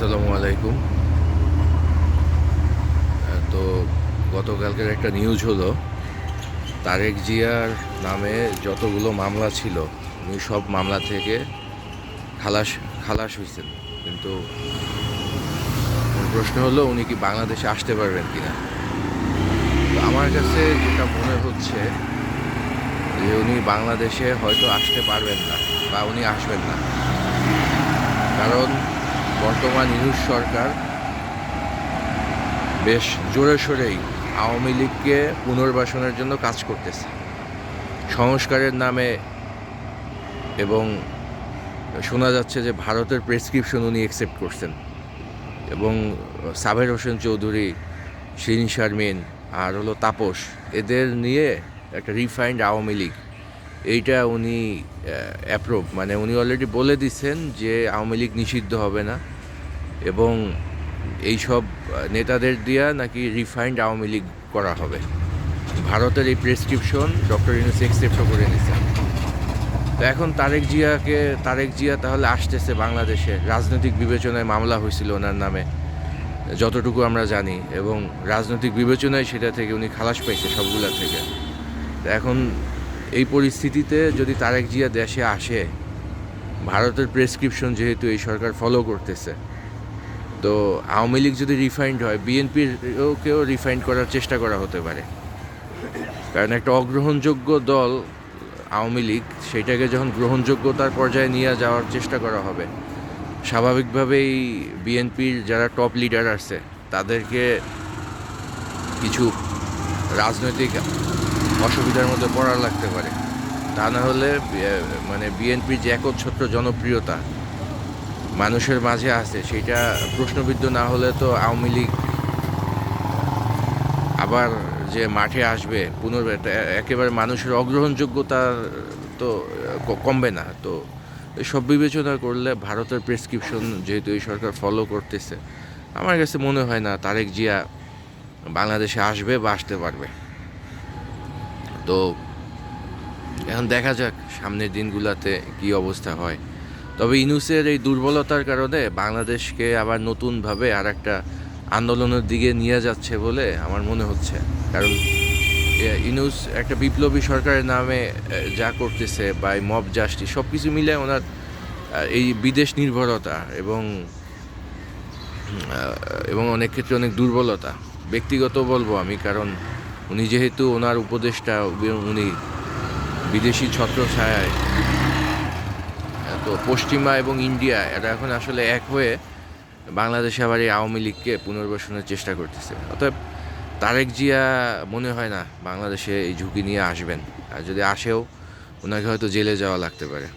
আসসালামু আলাইকুম। তো গতকালকের একটা নিউজ হলো, তারেক জিয়ার নামে যতগুলো মামলা ছিল, উনি সব মামলা থেকে খালাস খালাস হয়েছেন। কিন্তু প্রশ্ন হলো, উনি কি বাংলাদেশে আসতে পারবেন কিনা? তো আমার কাছে যেটা মনে হচ্ছে, যে উনি বাংলাদেশে হয়তো আসতে পারবেন না, বা উনি আসবেন না। কারণ বর্তমান ইউনুস সরকার বেশ জোরে সোরেই আওয়ামী লীগকে পুনর্বাসনের জন্য কাজ করতেছে। সংস্কারের নামে এবং শোনা যাচ্ছে যে ভারতের প্রেসক্রিপশন উনি অ্যাকসেপ্ট করছেন এবং সাবের হোসেন চৌধুরী, শিরিন শারমিন আর হলো তাপস, এদের নিয়ে একটা রিফাইন্ড আওয়ামী লীগ এইটা উনি অ্যাপ্রুভ মানে উনি অলরেডি বলে দিচ্ছেন যে আওয়ামী লীগ নিষিদ্ধ হবে না এবং এইসব নেতাদের দিয়া নাকি রিফাইন্ড আওয়ামী লীগ করা হবে। ভারতের এই প্রেসক্রিপশন ডক্টর ইউনুস অ্যাকসেপ্টও করে নিয়েছেন তো এখন তারেক জিয়াকে, তারেক জিয়া তাহলে আসতেছে বাংলাদেশে। রাজনৈতিক বিবেচনায় মামলা হয়েছিল ওনার নামে, যতটুকু আমরা জানি, এবং রাজনৈতিক বিবেচনায় সেটা থেকে উনি খালাস পাইছে সবগুলা থেকে। তো এখন এই পরিস্থিতিতে যদি তারেক জিয়া দেশে আসে, ভারতের প্রেসক্রিপশন যেহেতু এই সরকার ফলো করতেছে, তো আওয়ামী লীগ যদি রিফাইন্ড হয় বিএনপিরকেও রিফাইন্ড করার চেষ্টা করা হতে পারে। কারণ একটা অগ্রহণযোগ্য দল আওয়ামী লীগ, সেটাকে যখন গ্রহণযোগ্যতার পর্যায়ে নিয়ে যাওয়ার চেষ্টা করা হবে, স্বাভাবিকভাবেই বিএনপির যারা টপ লিডার আছে, তাদেরকে কিছু রাজনৈতিক অসুবিধার মধ্যে পড়া লাগতে পারে। তা না হলে মানে বিএনপির যে একচ্ছত্র জনপ্রিয়তা মানুষের মাঝে আছে, সেটা প্রশ্নবিদ্ধ না হলে তো আওয়ামী লীগ আবার যে মাঠে আসবে পুনর্বার একেবারে মানুষের অগ্রহণযোগ্যতা তো কমবে না। তো সব বিবেচনা করলে ভারতের প্রেসক্রিপশন যেহেতু এই সরকার ফলো করতেছে, আমার কাছে মনে হয় না তারেক জিয়া বাংলাদেশে আসবে বা আসতে পারবে। তো এখন দেখা যাক সামনের দিনগুলোতে কি অবস্থা হয়। তবে ইনুসের এই দুর্বলতার কারণে বাংলাদেশকে আবার নতুনভাবে আর একটা আন্দোলনের দিকে নিয়ে যাচ্ছে বলে আমার মনে হচ্ছে। কারণ ইনুস একটা বিপ্লবী সরকারের নামে যা করতেছে বা এই মব জাস্টিস সব কিছু মিলে ওনার এই বিদেশ নির্ভরতা এবং এবং অনেক ক্ষেত্রে অনেক দুর্বলতা। ব্যক্তিগত বলব আমি, কারণ উনি যেহেতু ওনার উপদেশটা উনি বিদেশি ছত্র ছত্রছায়ায় তো পশ্চিমা এবং ইন্ডিয়া এটা এখন আসলে এক হয়ে বাংলাদেশে আবার এই আওয়ামী লীগকে পুনর্বাসনের চেষ্টা করতেছে। অতএব তারেক জিয়া মনে হয় না বাংলাদেশে এই ঝুঁকি নিয়ে আসবেন। আর যদি আসেও, ওনাকে হয়তো জেলে যাওয়া লাগতে পারে।